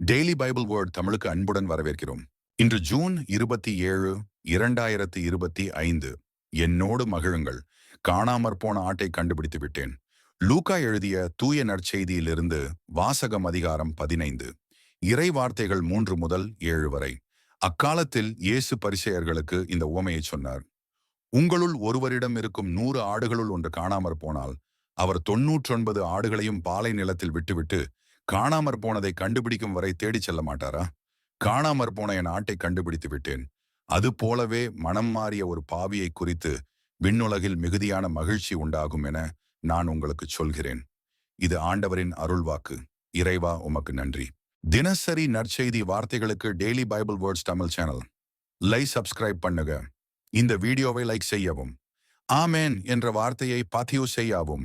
Daily Bible word தமிழுக்கு அன்புடன் வரவேற்கிறோம். இன்று ஜூன் இருபத்தி ஏழு இரண்டாயிரத்தி இருபத்தி ஐந்து. என்னோடு மகிழுங்கள். காணாமற் போன ஆட்டை கண்டுபிடித்து விட்டேன். லூகா எழுதிய தூய நற்செய்தியிலிருந்து வாசகம் அதிகாரம் பதினைந்து. இறை வார்த்தைகள் மூன்று முதல் ஏழு வரை. அக்காலத்தில் இயேசு பரிசெயர்களுக்கு இந்த உவமையை சொன்னார். உங்களுள் ஒருவரிடம் இருக்கும் நூறு ஆடுகளுள் ஒன்று காணாமற் போனால் அவர் தொன்னூற்றொன்பது ஆடுகளையும் பாலை நிலத்தில் விட்டுவிட்டு காணாமற் போனதை கண்டுபிடிக்கும் வரை தேடிச் செல்ல மாட்டாரா? காணாமற் போன என் ஆட்டை கண்டுபிடித்து விட்டேன். அது போலவே மனம் மாறிய ஒரு பாவியை குறித்து விண்ணுலகில் மிகுதியான மகிழ்ச்சி உண்டாகும் என நான் உங்களுக்கு சொல்கிறேன். இது ஆண்டவரின் அருள்வாக்கு. இறைவா உமக்கு நன்றி. தினசரி நற்செய்தி வார்த்தைகளுக்கு daily Bible words Tamil channel. Like subscribe பண்ணுங்க இந்த வீடியோவை லைக் செய்யவும். ஆமேன் என்ற வார்த்தையை பதிவு செய்யவும்.